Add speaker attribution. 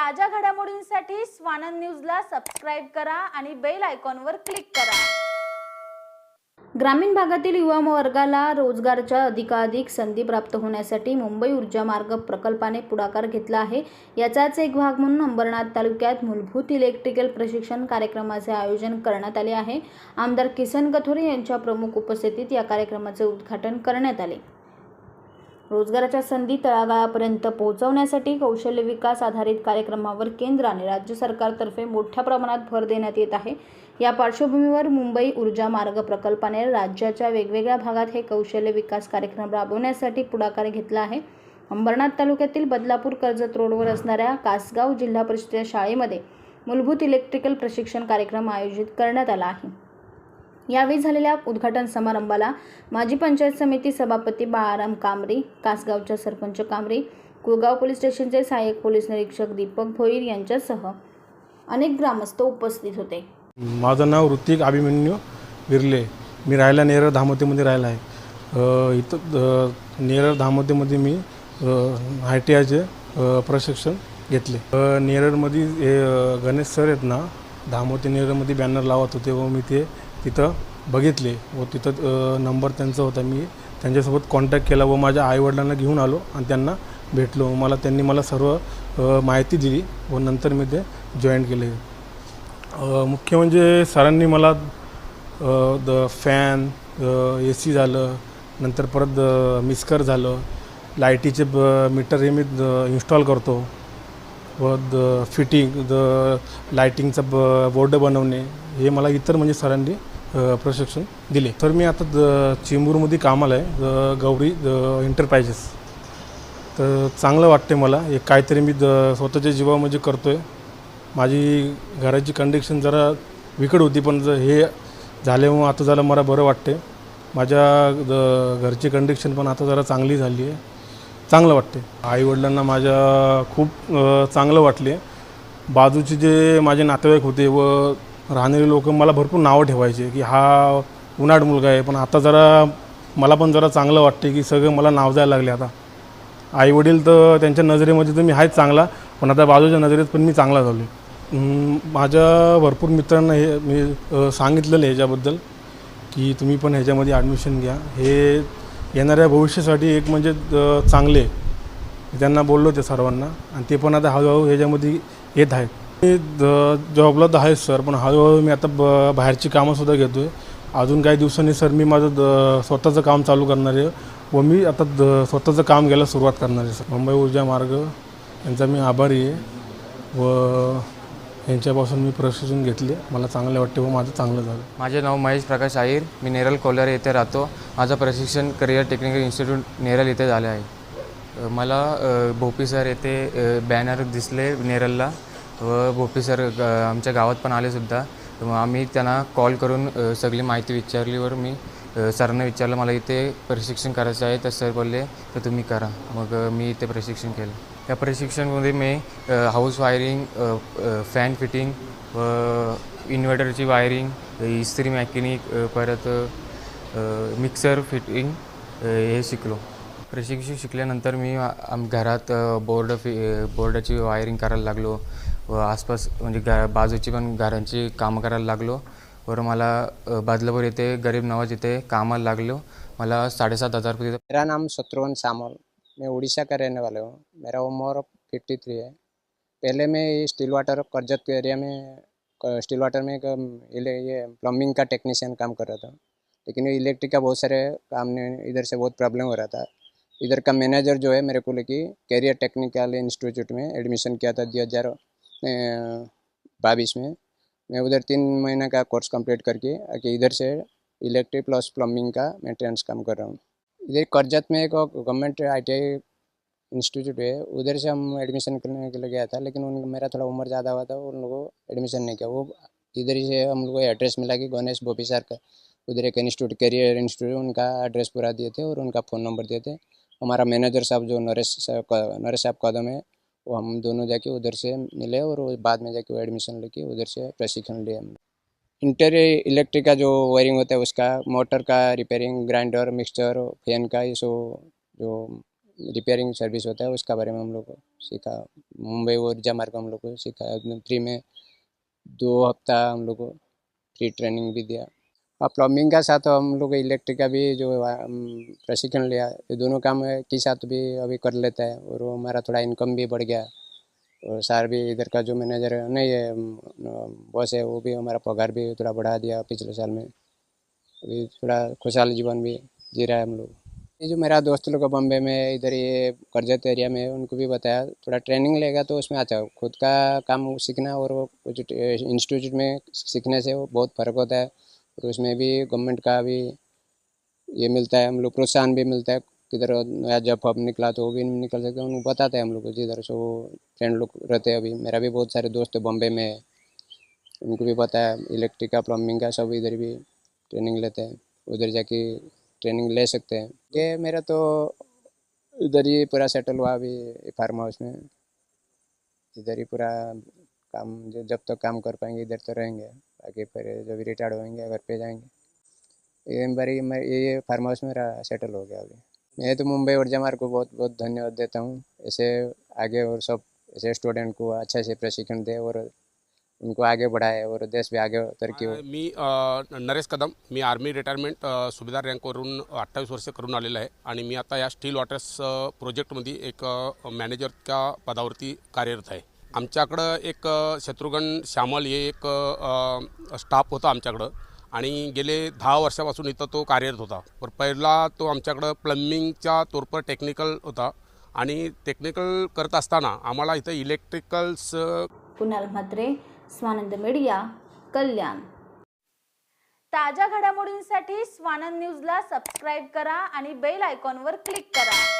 Speaker 1: ताज्या घडामोडींसाठी स्वानंद न्यूजला सबस्क्राईब करा आणि बेल आयकॉनवर क्लिक करा. ग्रामीण भागातील युवा वर्गाला रोजगारच्या अधिकाधिक संधी प्राप्त होण्यासाठी मुंबई ऊर्जा मार्ग प्रकल्पाने पुढाकार घेतला आहे. याचाच एक भाग म्हणून अंबरनाथ तालुक्यात मूलभूत इलेक्ट्रिकल प्रशिक्षण कार्यक्रमाचे आयोजन करण्यात आले आहे. आमदार किसन कथोरे यांच्या प्रमुख उपस्थितीत या कार्यक्रमाचे उद्घाटन करण्यात आले. रोजगाराच्या संधी तळागाळापर्यंत पोहोचवण्यासाठी कौशल्य विकास आधारित कार्यक्रमावर केंद्र आणि राज्य सरकारतर्फे मोठ्या प्रमाणात भर देण्यात येत आहे. या पार्श्वभूमीवर मुंबई ऊर्जा मार्ग प्रकल्पाने राज्याच्या वेगवेगळ्या भागात हे कौशल्य विकास कार्यक्रम राबवण्यासाठी पुढाकार घेतला आहे. अंबरनाथ तालुक्यातील बदलापूर कर्जत रोडवर असणाऱ्या कासगाव जिल्हा परिषद शाळेमध्ये मूलभूत इलेक्ट्रिकल प्रशिक्षण कार्यक्रम आयोजित करण्यात आला आहे. यावेळी झालेल्या उद्घाटन समारंभाला माजी पंचायत समिती सभापती बाळाराम कांबरे कासगावच्या सरपंच कांबरे कुळगाव पोलीस स्टेशनचे सहाय्यक पोलीस निरीक्षक दीपक भोईर यांच्यासह अनेक ग्रामस्थ उपस्थित होते.
Speaker 2: माझं नाव ऋतिक अभिमन्यू विरले. मी राहायला नेरळ धामोतेमध्ये राहिला आहे. इथं नेरळ धामोतेमध्ये मी आय टी आयचे प्रशिक्षण घेतले. नेरळमध्ये गणेश सर आहेत ना धामोते नेरळमध्ये बॅनर लावत होते व मी ते तिथं बघितले व तिथं नंबर त्यांचा होता. मी त्यांच्यासोबत कॉन्टॅक्ट केला व माझ्या आईवडिलांना घेऊन आलो आणि त्यांना भेटलो. मला त्यांनी मला सर्व माहिती दिली व नंतर मी ते जॉईन केले. मुख्य म्हणजे सरांनी मला द फॅन ए सी झालं नंतर परत द मिस्कर झालं लाईटीचे ब मीटर हे मी इन्स्टॉल करतो व द फिटिंग द लाईटिंगचा ब बोर्ड बनवणे हे मला इतर म्हणजे सरांनी प्रशिक्षण दिले. तर मी आता द चेंबूरमध्ये कामाला आहे. द गौरी द एंटरप्राइजेस तर चांगलं वाटते मला. एक काहीतरी मी द स्वतःच्या जीवामध्ये करतो आहे माझी घराची कंडिशन जरा विकट होती पण जर हे झाल्यामुळं आता जरा मला बरं वाटते माझ्या द- घरची कंडिशन पण आता जरा चांगली झाली आहे. चांगलं वाटते आईवडिलांना माझ्या खूप चांगलं वाटले बाजूचे जे माझे नातेवाईक होते व राहणारे लोक मला भरपूर नावं ठेवायचे की हा उन्हाळ मुलगा आहे पण आता जरा मला पण जरा चांगलं वाटते की सगळं मला नाव जायला लागले आता. आईवडील तर त्यांच्या नजरेमध्ये तर मी आहेच चांगला पण आता बाजूच्या नजरेत पण मी चांगला झालो आहे माझ्या भरपूर मित्रांना हे मी सांगितलेलं आहे ह्याच्याबद्दल की तुम्ही पण ह्याच्यामध्ये ॲडमिशन घ्या. हे येणाऱ्या भविष्यासाठी एक म्हणजे चांगले त्यांना बोललो ते सर्वांना आणि ते पण आता हळूहळू ह्याच्यामध्ये येत आहेत. मी द- जॉबला तर आहेच सर पण हळूहळू मी आता ब बाहेरची कामंसुद्धा घेतो आहे अजून काही दिवसांनी सर मी माझं द स्वतःचं काम चालू करणार आहे व मी आता द स्वतःचं काम घ्यायला सुरुवात करणार आहे सर. मुंबई ऊर्जा मार्ग यांचा मी आभारी आहे व यांच्यापासून मी प्रशिक्षण घेतले. मला चांगले वाटते व माझं चांगलं झालं.
Speaker 3: माझे नाव महेश प्रकाश आहीर. मी नेरल कोलार येथे राहतो. माझं प्रशिक्षण करिअर टेक्निकल इन्स्टिट्यूट नेरल येथे झाले आहे. मला भोपी सर येथे बॅनर दिसले नेरलला. व भोपी सर ग- आमच्या गावात पण आले सुद्धा. तर मग आम्ही त्यांना कॉल करून सगळी माहिती विचारलीवर मी सरांना विचारलं मला इथे प्रशिक्षण करायचं आहे. तर सर बोलले तर तुम्ही करा. मग मी इथे प्रशिक्षण केलं. त्या प्रशिक्षणामध्ये मी हाऊस वायरिंग फॅन फिटिंग व इन्व्हर्टरची वायरिंग इस्त्री मॅकॅनिक परत मिक्सर फिटिंग हे शिकलो. प्रशिक्षण शिकल्यानंतर मी आम घरात बोर्ड फि बोर्डाची वायरिंग करायला लागलो. व आसपास म्हणजे घ बाजूची पण घरांची कामं करायला लागलो. वर मला बदलापूर येथे गरीब नवाज़ इथे कामाला लागलो. मला साडेसात हज़ार रुपये
Speaker 4: मेरा नाम शत्रुघ्न सामल. मैं उड़ीसा का रहने वाला हूँ. मेरा उम्र फिफ्टी थ्री है. पहले मैं स्टील वाटर करजत के एरिया में स्टील वाटर में ये प्लम्बिंग का टेक्नीशियन काम कर रहा था. लेकिन इलेक्ट्रिक का बहुत सारे काम ने, इधर से बहुत प्रॉब्लम हो रहा था. इधर का मैनेजर जो है मेरे को लेके कैरियर टेक्निकल इंस्टीट्यूट में एडमिशन किया था, दो हज़ार बाईस में, मैं उधर तीन महीने का कोर्स कंप्लीट करके आके इधर से इलेक्ट्रिक प्लस प्लम्बिंग का मेंटेनेंस काम कर रहा हूँ। इधर करजत में एक government I T I institute है, उधर से हम एडमिशन करने के लिए गया था, लेकिन उन मेरा थोड़ा उम्र ज़्यादा हुआ था, उन लोगों को एडमिशन नहीं किया। वो इधर ही से हम लोग को एड्रेस मिला कि गणेश बोपी सर का, उधर एक इंस्टीट्यूट, करियर इंस्टीट्यूट, उनका एड्रेस पूरा दिए थे और उनका फ़ोन नंबर दिए थे। हमारा मैनेजर साहब जो नरेश नरेश साहब कदम है वो हम दोनों जाके उधर से मिले और बाद में जाके वो एडमिशन लेके उधर से प्रशिक्षण लिया हमने। इंटीरियर इलेक्ट्रिक का जो वायरिंग होता है, उसका मोटर का रिपेयरिंग ग्राइंडर मिक्सचर फ़ैन का, ये सो जो रिपेयरिंग सर्विस होता है, उसका बारे में हम लोग को सीखा। मुंबई ऊर्जा मार्ग हम लोग को सीखा। एकदम फ्री में दो हफ़्ता हम लोग को फ्री ट्रेनिंग भी दिया। और प्लम्बिंग का साथ हम लोग इलेक्ट्रिक का भी जो प्रशिक्षण लिया, ये दोनों काम के साथ भी अभी कर लेता है और वो हमारा थोड़ा इनकम भी बढ़ गया। और सर भी इधर का जो मैनेजर है, नहीं है बॉस है, वो भी हमारा पगार भी थोड़ा बढ़ा दिया पिछले साल में। अभी थोड़ा खुशहाल जीवन भी जी रहा है हम लोग। ये जो मेरा दोस्त लोग बम्बे में इधर ये करजत एरिया में उनको भी बताया, थोड़ा ट्रेनिंग लेगा तो उसमें अच्छा खुद का काम सीखना और वो कुछ इंस्टीट्यूट में सीखने से वो बहुत फ़र्क होता है। और उसमें भी गवर्नमेंट का भी ये मिलता है, हम लोग प्रोत्साहन भी मिलता है, किधर नया जब अब निकला तो वो भी नहीं निकल सकते, उनको बताते हैं हम लोग को जिधर से वो फ्रेंड लोग रहते हैं अभी। मेरा भी बहुत सारे दोस्त है बॉम्बे में है उनको भी पता है, इलेक्ट्रिक का, प्लम्बिंग का, सब इधर भी ट्रेनिंग लेते हैं, उधर जाके ट्रेनिंग ले सकते हैं। ये मेरा तो इधर ही पूरा सेटल हुआ अभी फार्म हाउस में। इधर ही पूरा काम, जब तक तो काम कर पाएँगे, इधर तो रहेंगे। बाकी फिर जब रिटायर्ड होंगे घर पे जाएँगे। ये बारी मैं ये फार्म हाउस मेरा सेटल हो गया अभी। मैं तो मुंबई ऊर्जा मार्ग को बहुत बहुत धन्यवाद देता हूँ। ऐसे आगे और सब ऐसे स्टूडेंट को अच्छे से प्रशिक्षण दे और उनको आगे बढ़ाए और देश भी आगे तरक्की हो।
Speaker 5: मी नरेश कदम मी आर्मी रिटायरमेंट सुभेदार रँकवरून अठ्ठावीस वर्ष करून आलेलं आहे आणि मी आता या स्टील वॉटर्स प्रोजेक्टमध्ये एक अ, मॅनेजरच्या पदावरती कार्यरत आहे. आमच्याकडं एक शत्रुघ्न श्यामल हे एक स्टाफ होता आमच्याकडं. आणि गेले दहा वर्षापासून इथं तो कार्यरत होता. पण पहिला तो आमच्याकडं प्लंबिंगच्या तोरपर टेक्निकल होता. आणि टेक्निकल करत असताना आम्हाला इथं इलेक्ट्रिकल्स
Speaker 1: कुणाल म्हात्रे स्वानंद मीडिया कल्याण. ताज्या घडामोडींसाठी स्वानंद न्यूजला सबस्क्राईब करा आणि बेल आयकॉनवर क्लिक करा.